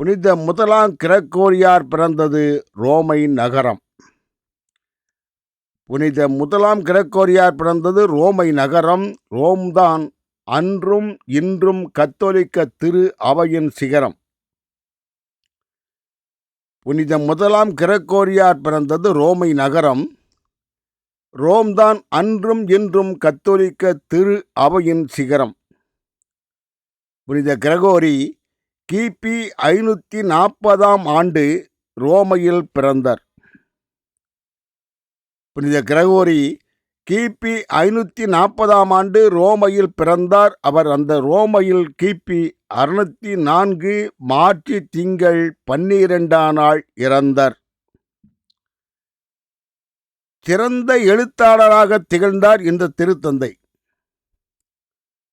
புனித முதலாம் கிரகோரியார் பிறந்தது ரோமை நகரம். புனித முதலாம் கிரகோரியார் பிறந்தது ரோமை நகரம். ரோம்தான் அன்றும் இன்றும் கத்தோலிக்க திரு அவையின் சிகரம். புனித முதலாம் கிரகோரியார் பிறந்தது ரோமை நகரம். ரோம்தான் அன்றும் இன்றும் கத்தோலிக்க திரு அவையின் சிகரம். புனித கிரகோரி கிபி ஐநூற்றி நாற்பதாம் ஆண்டு ரோமையில் பிறந்தார். புனித கிரகோரி கிபி ஐநூற்றி நாற்பதாம் ஆண்டு ரோமையில் பிறந்தார். அவர் அந்த ரோமையில் கிபி அறுநூத்தி நான்கு மார்ச் திங்கள் பன்னிரெண்டாம் நாள் இறந்தார். சிறந்த எழுத்தாளராக திகழ்ந்தார் இந்த திருத்தந்தை.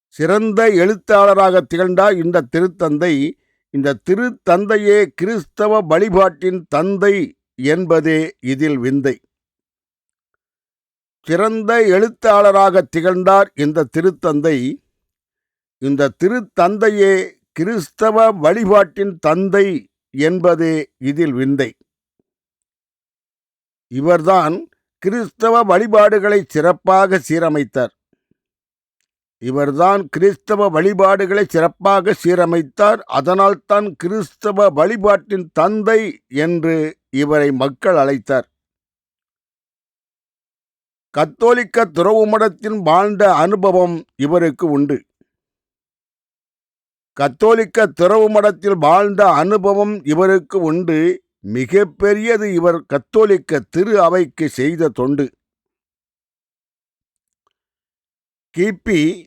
சிறந்த எழுத்தாளராக திகழ்ந்தார் இந்த திருத்தந்தை இந்த திருத்தந்தையே கிறிஸ்தவ வழிபாட்டின் தந்தை என்பதே இதில் விந்தை. சிறந்த எழுத்தாளராக திகழ்ந்தார் இந்த திருத்தந்தை. இந்த திருத்தந்தையே கிறிஸ்தவ வழிபாட்டின் தந்தை என்பதே இதில் விந்தை. இவர்தான் கிறிஸ்தவ வழிபாடுகளை சிறப்பாக சீரமைத்தார். இவர்தான் கிறிஸ்தவ வழிபாடுகளை சிறப்பாக சீரமைத்தார். அதனால்தான் கிறிஸ்தவ வழிபாட்டின் தந்தை என்று இவரை மக்கள் அழைத்தார். கத்தோலிக்க துறவு மடத்தின் வாழ்ந்த அனுபவம் இவருக்கு உண்டு. கத்தோலிக்க துறவு மடத்தில் வாழ்ந்த அனுபவம் இவருக்கு உண்டு. மிக பெரியது இவர் கத்தோலிக்க திரு அவைக்கு செய்த தொண்டு. கிபி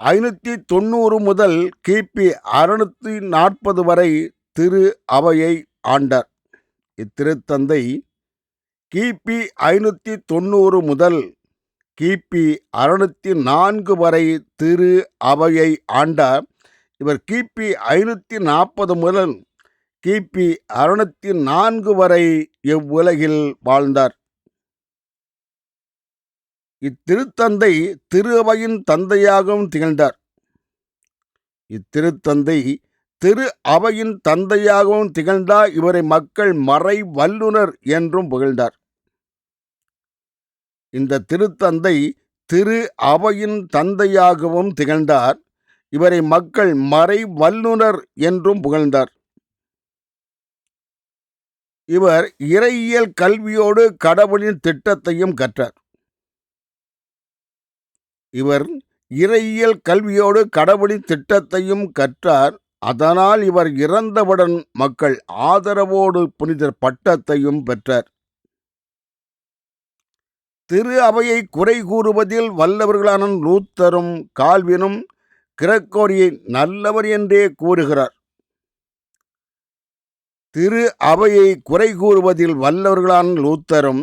ஐநூற்றி தொண்ணூறு முதல் கிபி அறுநூற்றி நாற்பது வரை திரு அவையை ஆண்டார். இத்திருத்தந்தை கிபி ஐநூற்றி தொண்ணூறு முதல் கிபி அறுநூற்றி நான்கு வரை திரு அவையை ஆண்டார். இவர் கிபி ஐநூற்றி நாற்பது முதல் கிபி அறுநூத்தி நான்கு வரை இவ்வுலகில் வாழ்ந்தார். இத்திருத்தந்தை திரு அவையின் தந்தையாகவும் திகழ்ந்தார். இத்திருத்தந்தை திரு அவையின் தந்தையாகவும் திகழ்ந்தார் இவரை மக்கள் மறை வல்லுனர் என்றும் புகழ்ந்தார். இந்த திருத்தந்தை திரு அவையின் தந்தையாகவும் திகழ்ந்தார். இவரை மக்கள் மறை வல்லுனர் என்றும் புகழ்ந்தார். இவர் இறையியல் கல்வியோடு கடவுளின் திட்டத்தையும் கற்றார். இவர் இறையியல் கல்வியோடு கடவுளின் திட்டத்தையும் கற்றார். அதனால் இவர் இறந்தவுடன் மக்கள் ஆதரவோடு புனிதர் பட்டத்தையும் பெற்றார். திரு அவையை குறை கூறுவதில் வல்லவர்களான லூத்தரும் கால்வினும் கிரக்கோரியை நல்லவர் என்றே கூறுகிறார். திரு அவையை குறை கூறுவதில் வல்லவர்களான லூத்தரும்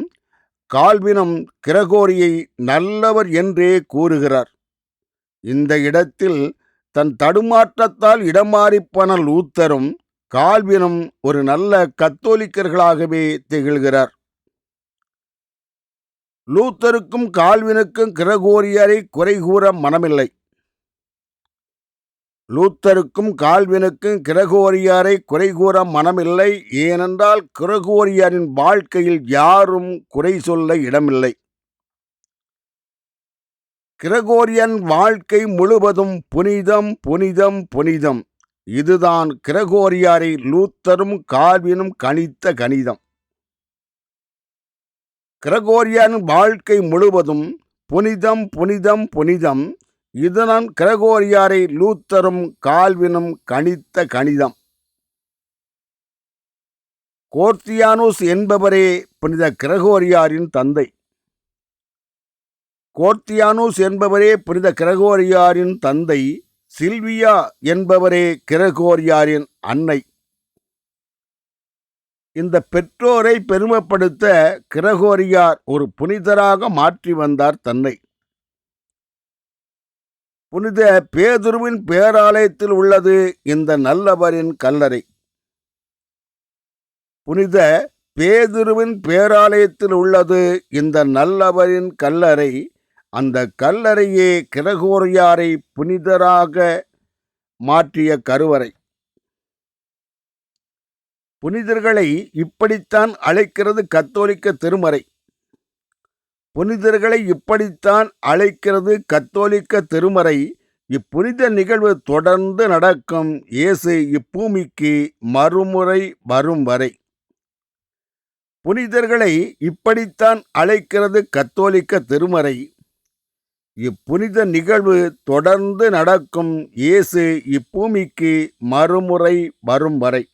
கால்வினம் கிரகோரியை நல்லவர் என்றே கூறுகிறார். இந்த இடத்தில் தன் தடுமாற்றத்தால் இடமாறிப்பன லூத்தரும் கால்வினும் ஒரு நல்ல கத்தோலிக்கர்களாகவே திகழ்கிறார். லூத்தருக்கும் கால்வினுக்கும் கிரகோரியரை குறை கூற மனமில்லை. லூத்தருக்கும் கால்வினுக்கும் கிரகோரியாரை குறை கூற மனமில்லை ஏனென்றால் கிரகோரியாரின் வாழ்க்கையில் யாரும் குறை சொல்ல இடமில்லை. கிரகோரியன் வாழ்க்கை முழுவதும் புனிதம் புனிதம் புனிதம். இதுதான் கிரகோரியாரை லூத்தரும் கால்வினும் கணித்த கணிதம். கிரகோரியான் வாழ்க்கை முழுவதும் புனிதம் புனிதம் புனிதம் இதனன் கிரகோரியாரை லூத்தரும் கால்வினும் கணித்த கணிதம். கோர்த்தியானோஸ் என்பவரே புனித கிரகோரியாரின் தந்தை. கோர்த்தியானோஸ் என்பவரே புனித கிரகோரியாரின் தந்தை சில்வியா என்பவரே கிரகோரியாரின் அன்னை. இந்த பெற்றோரை பெருமைப்படுத்த கிரகோரியார் ஒரு புனிதராக மாற்றி வந்தார் தன்னை. புனித பேதுருவின் பேராலயத்தில் உள்ளது இந்த நல்லவரின் கல்லறை. புனித பேதுருவின் பேராலயத்தில் உள்ளது இந்த நல்லவரின் கல்லறை. அந்த கல்லறையே கிரகோரியாரை புனிதராக மாற்றிய கருவறை. புனிதர்களை இப்படித்தான் அழைக்கிறது கத்தோலிக்க திருமறை. புனிதர்களை இப்படித்தான் அழைக்கிறது கத்தோலிக்க திருமறை. இப்புனித நிகழ்வு தொடர்ந்து நடக்கும். இயேசு இப்பூமிக்கு மறுமுறை வரும் வரை. புனிதர்களை இப்படித்தான் அழைக்கிறது கத்தோலிக்க திருமறை. இப்புனித நிகழ்வு தொடர்ந்து நடக்கும். இயேசு இப்பூமிக்கு மறுமுறை வரும் வரை.